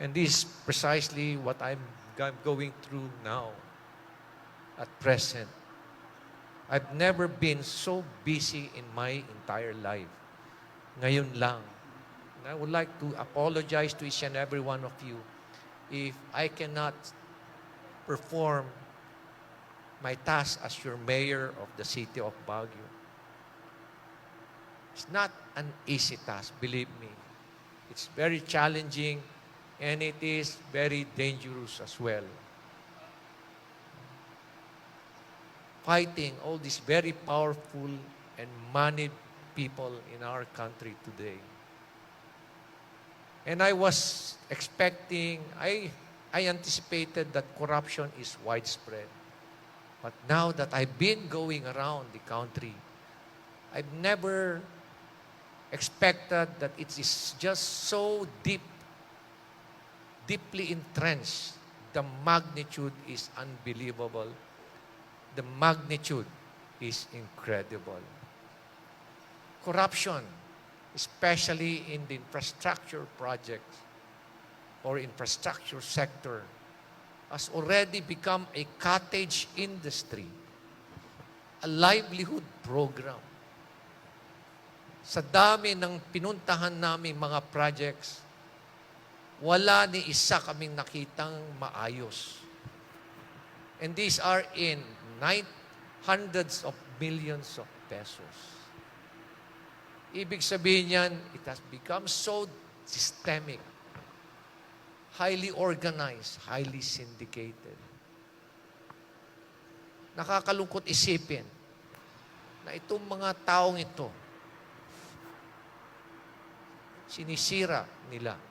And this is precisely what I'm going through now, at present. I've never been so busy in my entire life. Ngayon lang. And I would like to apologize to each and every one of you if I cannot perform my task as your mayor of the city of Baguio. It's not an easy task, believe me. It's very challenging and it is very dangerous as well. Fighting all these very powerful and moneyed people in our country today. And I was expecting, I, I anticipated that corruption is widespread. But now that I've been going around the country, I've never expected that it is just so deep, deeply entrenched. The magnitude is unbelievable. The magnitude is incredible. Corruption, especially in the infrastructure projects or infrastructure sector, has already become a cottage industry, a livelihood program. Sa dami ng pinuntahan namin mga projects, wala ni isa kaming nakitang maayos. And these are in nine, hundreds of millions of pesos. Ibig sabihin yan, it has become so systemic, highly organized, highly syndicated. Nakakalungkot isipin na itong mga taong ito, sinisira nila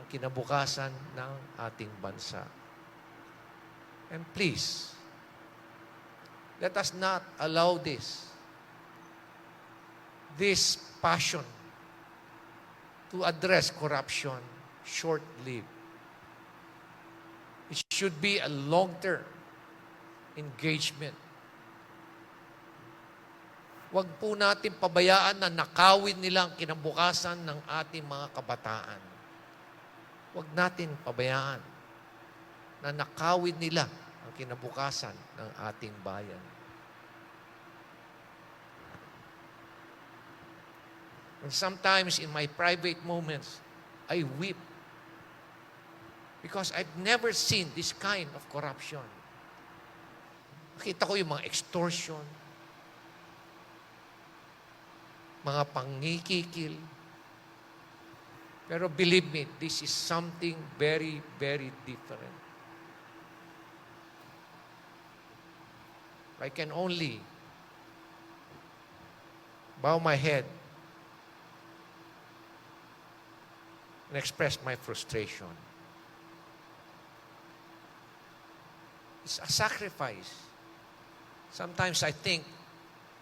ang kinabukasan ng ating bansa. And please, let us not allow this, this passion to address corruption short-lived. It should be a long-term engagement. Huwag po natin pabayaan na nakawin nila ang kinabukasan ng ating mga kabataan. Huwag natin pabayaan na nakawin nila ang kinabukasan ng ating bayan. And sometimes in my private moments, I weep because I've never seen this kind of corruption. Nakita ko yung mga extortion, mga pangikikil. Pero believe me, this is something very, very different. I can only bow my head and express my frustration. It's a sacrifice. Sometimes I think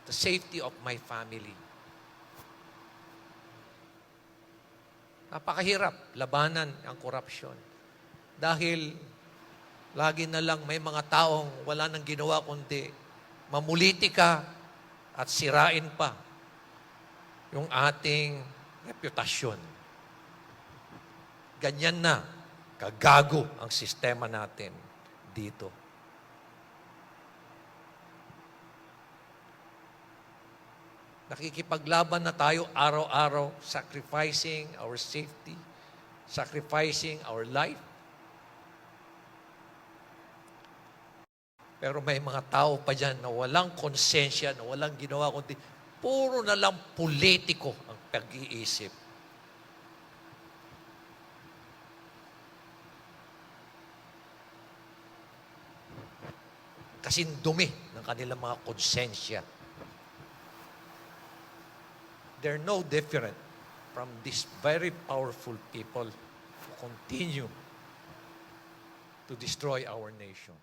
the safety of my family. Napakahirap labanan ang korupsyon. Dahil lagi na lang may mga taong wala nang ginawa kundi mamuliti ka at sirain pa yung ating reputasyon. Ganyan na, kagago ang sistema natin dito. Nakikipaglaban na tayo araw-araw, sacrificing our safety, sacrificing our life. Pero may mga tao pa dyan na walang konsensya, na walang ginawa kundi puro na lang politiko ang pag-iisip. Kasing dumi ng kanilang mga konsensya. They're no different from these very powerful people who continue to destroy our nation.